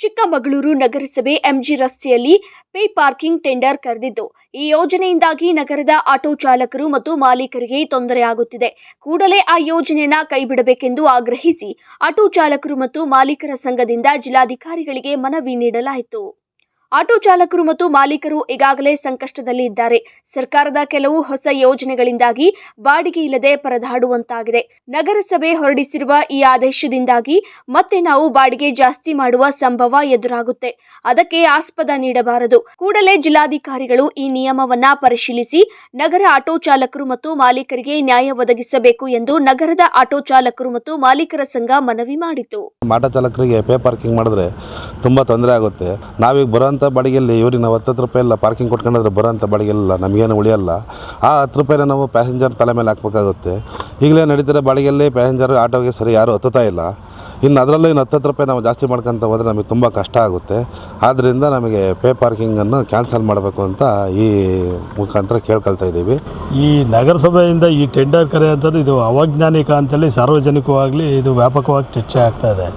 ಚಿಕ್ಕಮಗಳೂರು ನಗರಸಭೆ ಎಂಜಿ ರಸ್ತೆಯಲ್ಲಿ pay parking tender ಕರೆದಿದ್ದು, ಈ ಯೋಜನೆಯಿಂದಾಗಿ ನಗರದ ಆಟೋ ಚಾಲಕರು ಮತ್ತು ಮಾಲೀಕರಿಗೆ ತೊಂದರೆಯಾಗುತ್ತಿದೆ ಕೂಡಲೇ ಆ ಯೋಜನೆಯನ್ನ ಕೈಬಿಡಬೇಕೆಂದು ಆಗ್ರಹಿಸಿ, ಆಟೋ ಚಾಲಕರು ಮತ್ತು ಮಾಲೀಕರ ಸಂಘದಿಂದ ಜಿಲ್ಲಾಧಿಕಾರಿಗಳಿಗೆ ಮನವಿ ನೀಡಲಾಯಿತು. ಆಟೋ ಚಾಲಕರು ಮತ್ತು ಮಾಲೀಕರು ಈಗಾಗಲೇ ಸಂಕಷ್ಟದಲ್ಲಿ ಇದ್ದಾರೆ ಸರ್ಕಾರದ ಕೆಲವು ಹೊಸ ಯೋಜನೆಗಳಿಂದಾಗಿ ಬಾಡಿಗೆ ಇಲ್ಲದೆ ಪರದಾಡುವಂತಾಗಿದೆ. ನಗರಸಭೆ ಹೊರಡಿಸಿರುವ ಈ ಆದೇಶದಿಂದಾಗಿ ಮತ್ತೆ ನಾವು ಬಾಡಿಗೆ ಜಾಸ್ತಿ ಮಾಡುವ ಸಂಭವ ಎದುರಾಗುತ್ತೆ. ಅದಕ್ಕೆ ಆಸ್ಪದ ನೀಡಬಾರದು. ಕೂಡಲೇ ಜಿಲ್ಲಾಧಿಕಾರಿಗಳು ಈ ನಿಯಮವನ್ನ ಪರಿಶೀಲಿಸಿ ನಗರ ಆಟೋ ಚಾಲಕರು ಮತ್ತು ಮಾಲೀಕರಿಗೆ ನ್ಯಾಯ ಒದಗಿಸಬೇಕು ಎಂದು ನಗರದ ಆಟೋ ಚಾಲಕರು ಮತ್ತು ಮಾಲೀಕರ ಸಂಘ ಮನವಿ ಮಾಡಿತು. ಆಟೋ ಚಾಲಕರಿಗೆ ಪೇ ಪಾರ್ಕಿಂಗ್ ಮಾಡಿದ್ರೆ ತುಂಬಾ ತೊಂದರೆ ಆಗುತ್ತೆ. ನಾವೀಗ ಬಾಡಿಗೆಯಲ್ಲಿ ಇವ್ರಿಗೆ ನಾವು ಹತ್ತು ರೂಪಾಯಿ ಇಲ್ಲ ಪಾರ್ಕಿಂಗ್ ಕೊಟ್ಕೊಂಡ್ರೆ ಬರೋಂಥ ಬಾಡಿಗೆಲ್ಲ ನಮಗೇನು ಉಳಿಯಲ್ಲ. ಆ ಹತ್ತು ರೂಪಾಯಿನ ನಾವು ಪ್ಯಾಸೆಂಜರ್ ತಲೆ ಮೇಲೆ ಹಾಕ್ಬೇಕಾಗುತ್ತೆ. ಈಗಲೇ ನಡೀತಾರೆ ಬಾಡಿಗೆಯಲ್ಲಿ ಪ್ಯಾಸೆಂಜರ್ ಆಟೋಗೆ ಸರಿ ಯಾರೂ ಹತ್ತುತ್ತಾ ಇಲ್ಲ. ಇನ್ನು ಅದರಲ್ಲೂ ಇನ್ನು ಹತ್ತು ರೂಪಾಯಿ ನಾವು ಜಾಸ್ತಿ ಮಾಡ್ಕೊಂತ ಹೋದರೆ ನಮಗೆ ತುಂಬ ಕಷ್ಟ ಆಗುತ್ತೆ. ಆದ್ದರಿಂದ ನಮಗೆ ಪೇ ಪಾರ್ಕಿಂಗನ್ನು ಕ್ಯಾನ್ಸಲ್ ಮಾಡಬೇಕು ಅಂತ ಈ ಮುಖಾಂತರ ಕೇಳ್ಕೊಳ್ತಾ ಇದ್ದೀವಿ. ಈ ನಗರಸಭೆಯಿಂದ ಈ ಟೆಂಡರ್ ಕರೆ ಅಂತದ್ದು ಇದು ಅವೈಜ್ಞಾನಿಕ ಅಂತೇಳಿ ಸಾರ್ವಜನಿಕವಾಗಲಿ ಇದು ವ್ಯಾಪಕವಾಗಿ ಚರ್ಚೆ ಆಗ್ತಾ ಇದೆ.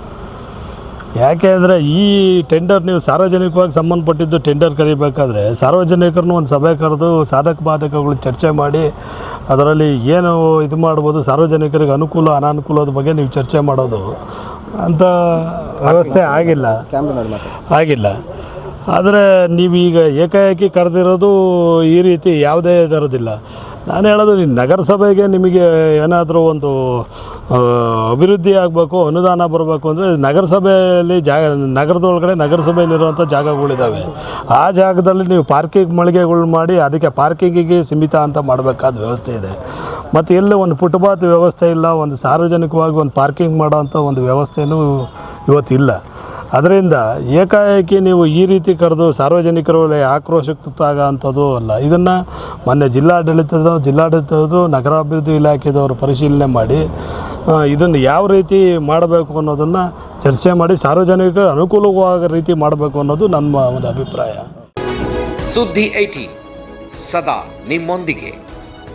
ಯಾಕೆ ಅಂದರೆ ಈ ಟೆಂಡರ್ ನೀವು ಸಾರ್ವಜನಿಕವಾಗಿ ಸಂಬಂಧಪಟ್ಟಿದ್ದು ಟೆಂಡರ್ ಕರಿಬೇಕಾದ್ರೆ ಸಾರ್ವಜನಿಕರನ್ನು ಒಂದು ಸಭೆ ಕರೆದು ಸಾಧಕ ಬಾಧಕಗಳು ಚರ್ಚೆ ಮಾಡಿ ಅದರಲ್ಲಿ ಏನು ಇದು ಮಾಡ್ಬೋದು ಸಾರ್ವಜನಿಕರಿಗೆ ಅನುಕೂಲ ಅನಾನುಕೂಲದ ಬಗ್ಗೆ ನೀವು ಚರ್ಚೆ ಮಾಡೋದು ಅಂತ ವ್ಯವಸ್ಥೆ ಆಗಿಲ್ಲ. ಆಗಿಲ್ಲ. ಆದರೆ ನೀವೀಗ ಏಕಾಏಕಿ ಕರೆದಿರೋದು ಈ ರೀತಿ ಯಾವುದೇ ಇರೋದಿಲ್ಲ ನಾನು ಹೇಳೋದು ಈ ನಗರಸಭೆಗೆ ನಿಮಗೆ ಏನಾದರೂ ಒಂದು ಅಭಿವೃದ್ಧಿ ಆಗಬೇಕು, ಅನುದಾನ ಬರಬೇಕು ಅಂದರೆ ನಗರಸಭೆಯಲ್ಲಿ ಜಾಗ, ನಗರದೊಳಗಡೆ ನಗರಸಭೆಯಲ್ಲಿರುವಂಥ ಜಾಗಗಳಿದ್ದಾವೆ ಆ ಜಾಗದಲ್ಲಿ ನೀವು ಪಾರ್ಕಿಂಗ್ ಮಳಿಗೆಗಳು ಮಾಡಿ ಅದಕ್ಕೆ ಪಾರ್ಕಿಂಗಿಗೆ ಸೀಮಿತ ಅಂತ ಮಾಡಬೇಕಾದ ವ್ಯವಸ್ಥೆ ಇದೆ. ಮತ್ತು ಎಲ್ಲೂ ಒಂದು ಫುಟ್ಪಾತ್ ವ್ಯವಸ್ಥೆ ಇಲ್ಲ, ಒಂದು ಸಾರ್ವಜನಿಕವಾಗಿ ಒಂದು ಪಾರ್ಕಿಂಗ್ ಮಾಡೋವಂಥ ಒಂದು ವ್ಯವಸ್ಥೆಯೂ ಇವತ್ತಿಲ್ಲ. ಅದರಿಂದ ಏಕಾಏಕಿ ನೀವು ಈ ರೀತಿ ಕರೆದು ಸಾರ್ವಜನಿಕರು ಆಕ್ರೋಶಕ್ಕೆ ತುತ್ತಾಗ ಅಂಥದ್ದು ಅಲ್ಲ. ಇದನ್ನು ಮೊನ್ನೆ ಜಿಲ್ಲಾಡಳಿತದ, ಜಿಲ್ಲಾಡಳಿತದ್ದು ನಗರಾಭಿವೃದ್ಧಿ ಇಲಾಖೆದವರು ಪರಿಶೀಲನೆ ಮಾಡಿ ಇದನ್ನು ಯಾವ ರೀತಿ ಮಾಡಬೇಕು ಅನ್ನೋದನ್ನು ಚರ್ಚೆ ಮಾಡಿ ಸಾರ್ವಜನಿಕ ಅನುಕೂಲವಾಗೋ ರೀತಿ ಮಾಡಬೇಕು ಅನ್ನೋದು ನಮ್ಮ ಒಂದು ಅಭಿಪ್ರಾಯ. ಸುದ್ದಿ ಐಟಿ ಸದಾ ನಿಮ್ಮೊಂದಿಗೆ.